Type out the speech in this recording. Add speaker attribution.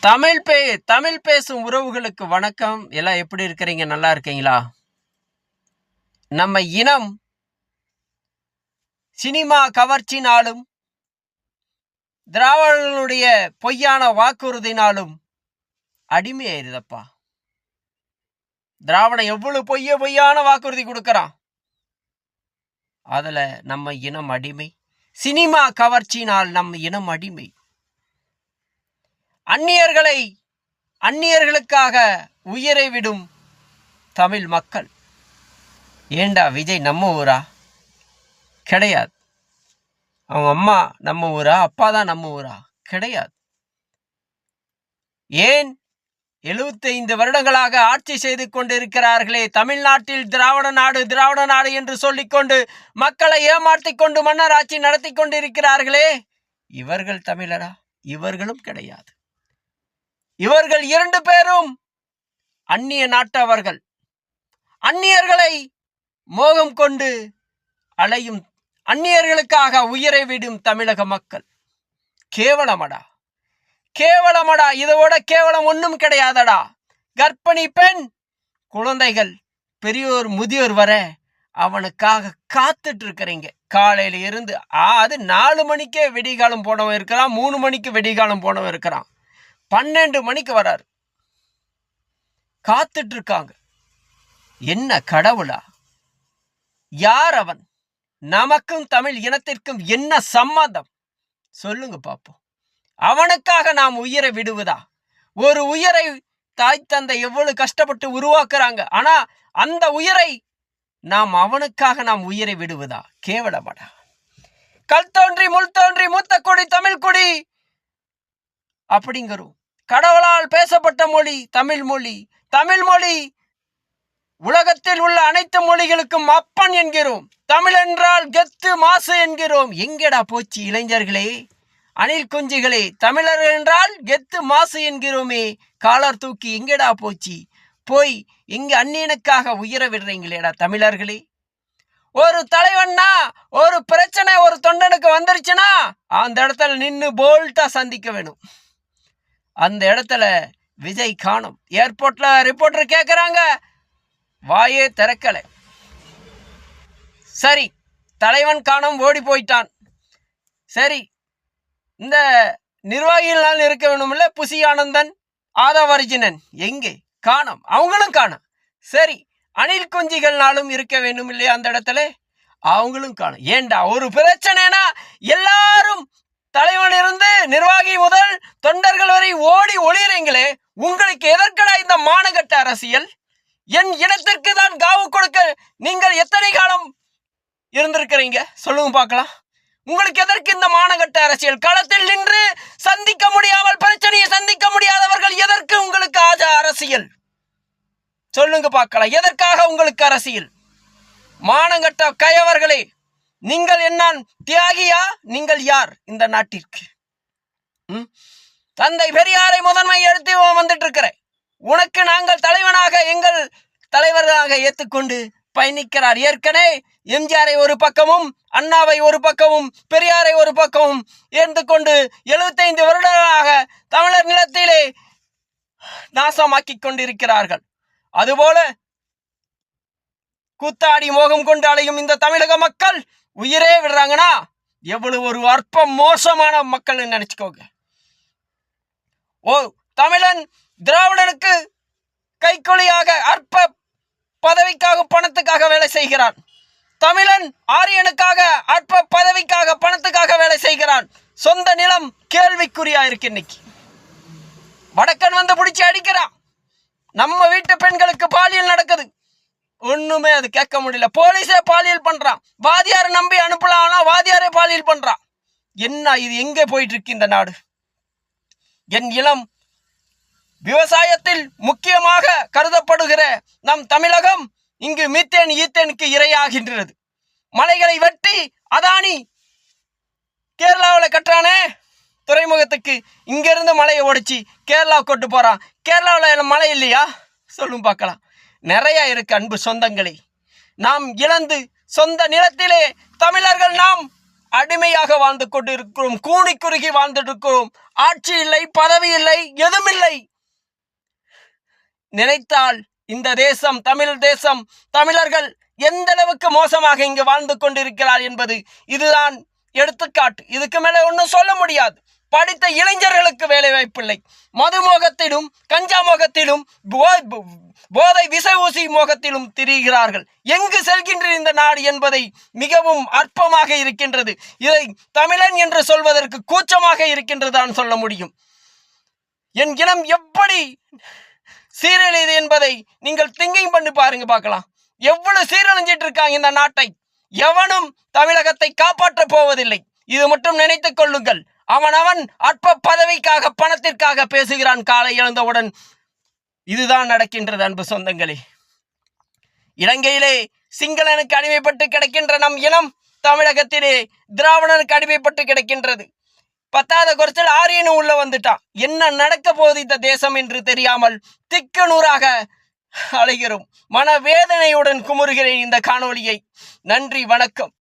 Speaker 1: தமிழ் பே தமிழ் பேசும் உறவுகளுக்கு வணக்கம். எல்லாம் எப்படி இருக்கிறீங்க? நல்லா இருக்கீங்களா? நம்ம இனம் சினிமா கவர்ச்சினாலும் திராவிடர்களுடைய பொய்யான வாக்குறுதினாலும் அடிமையாயிருதப்பா. திராவிடம் எவ்வளவு பொய்ய பொய்யான வாக்குறுதி கொடுக்கறான்? அதுல நம்ம இனம் அடிமை. சினிமா கவர்ச்சினால் நம்ம இனம் அடிமை. அந்நியர்களை அந்நியர்களுக்காக உயிரை விடும் தமிழ் மக்கள். ஏண்டா விஜய் நம்ம ஊரா? கிடையாது. அவங்க அம்மா நம்ம ஊரா? அப்பா தான் நம்ம ஊரா? கிடையாது. ஏன் எழுபத்தைந்து வருடங்களாக ஆட்சி செய்து கொண்டிருக்கிறார்களே தமிழ்நாட்டில் திராவிட நாடு திராவிட நாடு என்று சொல்லிக்கொண்டு மக்களை ஏமாற்றி கொண்டு மன்னர் ஆட்சி நடத்தி கொண்டிருக்கிறார்களே? இவர்கள் தமிழரா? இவர்களும் கிடையாது. இவர்கள் இரண்டு பேரும் அந்நிய நாட்டவர்கள். அந்நியர்களை மோகம் கொண்டு அலையும் அந்நியர்களுக்காக உயிரை விடும் தமிழக மக்கள். கேவலமடா. கேவலமடா. இதோட கேவலம் ஒன்றும் கிடையாதடா. கர்ப்பிணி பெண் குழந்தைகள் பெரியோர் முதியோர் வர அவனுக்காக காத்துட்டு இருக்கிறீங்க காலையில இருந்து அது நாலு மணிக்கே வெடிகாலம் போனவன் இருக்கிறான் மூணு மணிக்கு வெடிகாலம் போனவன் இருக்கிறான் பன்னெண்டு மணிக்கு வராரு. காத்துட்டு இருக்காங்க என்ன கடவுளா? யார் அவன்? நமக்கும் தமிழ் இனத்திற்கும் என்ன சம்மந்தம் சொல்லுங்க பாப்போம். அவனுக்காக நாம் உயிரை விடுவதா? ஒரு உயிரை தாய் தந்தை எவ்வளவு கஷ்டப்பட்டு உருவாக்குறாங்க. ஆனா அந்த உயிரை நாம் அவனுக்காக நாம் உயிரை விடுவதா? கேவலமாடா. கல் தோன்றி முள் தோன்றி மூத்த குடி தமிழ் கொடி அப்படிங்கிறோம். கடவுளால் பேசப்பட்ட மொழி தமிழ் மொழி. தமிழ் மொழி உலகத்தில் உள்ள அனைத்து மொழிகளுக்கும் அப்பன் என்கிறோம். தமிழ் என்றால் கெத்து மாசு என்கிறோம். எங்கடா போச்சு இளைஞர்களே? அணில் குஞ்சுகளே தமிழர் என்றால் கெத்து மாசு என்கிறோமே. காலர் தூக்கி எங்கடா போச்சு? போய் எங்க அந்நியனுக்காக உயிர விடுறீங்களேடா தமிழர்களே. ஒரு தலைவன்னா ஒரு பிரச்சனை ஒரு தொண்டனுக்கு வந்துருச்சுன்னா அந்த இடத்துல நின்று போல்ட்டா சந்திக்க வேணும். அந்த இடத்துல விஜய் காணும். ஏர்போர்ட்டில் ரிப்போர்ட்டர் கேட்குறாங்க வாயே திறக்கலை. சரி தலைவன் காணும் ஓடி போயிட்டான். சரி இந்த நிர்வாகிகளால் இருக்க வேணும்ல? புசி ஆனந்தன் ஆதவ எங்கே? காணும். அவங்களும் காணும். சரி அணில் குஞ்சிகள்னாலும் இருக்க வேண்டும் இல்லையா அந்த இடத்துல? அவங்களும் காணும். ஏண்டா ஒரு பிரச்சனைனா எல்லாரும் தலைவன் இருந்து நிர்வாகி முதல் தொண்டர்கள் வரை ஓடி ஒளியறீங்களே உங்களுக்கு எதற்கடா இந்த மானகட்ட அரசியல்? என் இனத்திற்கு தான் காவு கொடுக்க நீங்கள் எத்தனை காலம் இருந்திருக்கிறீங்க? சொல்லுங்க பார்க்கலாம். உங்களுக்கு எதற்கு இந்த மானகட்ட அரசியல்? களத்தில் நின்று சந்திக்க முடியாமல் பிரச்சனையை சந்திக்க முடியாதவர்கள் எதற்கு உங்களுக்கு ஆஜ அரசியல்? சொல்லுங்க பார்க்கலாம். எதற்காக உங்களுக்கு அரசியல்? மானங்கட்ட கயவர்களே நீங்கள் என்ன தியாகியா? நீங்கள் யார் இந்த நாட்டிற்கு? தந்தை பெரியாரை முதன்மை எடுத்து வந்துட்டு இருக்கிறேன் உனக்கு நாங்கள் தலைவனாக எங்கள் தலைவராக ஏற்றுக்கொண்டு பயணிக்கிறார். ஏற்கனவே எம்ஜிஆரை ஒரு பக்கமும் அண்ணாவை ஒரு பக்கமும் பெரியாரை ஒரு பக்கமும் ஏற்றுக்கொண்டு எழுபத்தைந்து வருடங்களாக தமிழர் நிலத்திலே நாசமாக்கி கொண்டிருக்கிறார்கள். அதுபோல கூத்தாடி மோகம் கொண்டு அலையும் இந்த தமிழக மக்கள் உயிரே விடுறாங்கன்னா எவ்வளவு ஒரு அற்ப மோசமான மக்கள் நினைச்சுக்கோங்க. ஓ தமிழன் திராவிடனுக்கு கைக்கூலியாக அற்ப பதவிக்காக பணத்துக்காக வேலை செய்கிறான். தமிழன் ஆரியனுக்காக அற்ப பதவிக்காக பணத்துக்காக வேலை செய்கிறான். சொந்த நிலம் கேள்விக்குறியா இருக்கு இன்னைக்கு. வடக்கன் வந்து பிடிச்சி அடிக்கிறான். நம்ம வீட்டு பெண்களுக்கு பாலியல் நடக்குது. ஒண்ணுமே அது கேட்க முடியல. போலீஸே பாலியல் பண்றான். வாதியாரை நம்பி அனுப்பலாம் ஆனா வாதியாரே பாலியல் பண்றான். என்ன இது எங்கே போயிட்டு இருக்கு இந்த நாடு? என் இளம் விவசாயத்தில் முக்கியமாக கருதப்படுகிற நம் தமிழகம் இங்கு மீத்தேன் ஈத்தேனுக்கு இரையாகின்றது. மலைகளை வெட்டி அதானி கேரளாவில் கட்டுறானே? துறைமுகத்துக்கு இங்கிருந்து மலையை ஒடிச்சு கேரளா கொண்டு போறான். கேரளாவில் மழை இல்லையா? சொல்லும் பார்க்கலாம். நிறைய இருக்கு அன்பு சொந்தங்களே. நாம் இழந்து சொந்த நிலத்திலே தமிழர்கள் நாம் அடிமையாக வாழ்ந்து கொண்டிருக்கிறோம். கூணி குறுகி வாழ்ந்துட்டு ஆட்சி இல்லை பதவி இல்லை எதுவும் இல்லை. நினைத்தால் இந்த தேசம் தமிழ் தேசம் தமிழர்கள் எந்த அளவுக்கு மோசமாக இங்கு வாழ்ந்து கொண்டிருக்கிறார் என்பது இதுதான் எடுத்துக்காட்டு. இதுக்கு மேலே ஒன்றும் சொல்ல முடியாது. படித்த இளைஞர்களுக்கு வேலை வாய்ப்பில்லை. மதுமோகத்திலும் கஞ்சா மோகத்திலும் போ- போதை விச ஊசி மோகத்திலும் திரிகிறார்கள். எங்கு செல்கின்ற இந்த நாடு என்பதை மிகவும் அற்பமாக இருக்கின்றது. இதை தமிழன் என்று சொல்வதற்கு கூச்சமாக இருக்கின்றதான் சொல்ல முடியும். என் இனம் எப்படி சீரழிது என்பதை நீங்கள் திங்கிங் பண்ணி பாருங்க பார்க்கலாம். எவ்வளவு சீரழிஞ்சிட்டு இருக்காங்க இந்த நாட்டை. எவனும் தமிழகத்தை காப்பாற்றப் போவதில்லை. இது மட்டும் நினைத்துக் கொள்ளுங்கள். அவன் அவன் அற்ப பதவிக்காக பணத்திற்காக பேசுகிறான். காலை எழுந்தவுடன் இதுதான் நடக்கின்றது அன்பு சொந்தங்களே. இலங்கையிலே சிங்களனுக்கு அடிமைப்பட்டு கிடக்கின்ற நம் இனம் தமிழகத்திலே திராவிடனுக்கு அடிமைப்பட்டு கிடக்கின்றது. பத்தாத குறைச்சல் ஆரியனும் உள்ள வந்துட்டான். என்ன நடக்க போகுது இந்த தேசம் என்று தெரியாமல் திக்குநூறாக அலைகிறோம். மனவேதனையுடன் குமுறுகிறேன் இந்த காணொளியை. நன்றி வணக்கம்.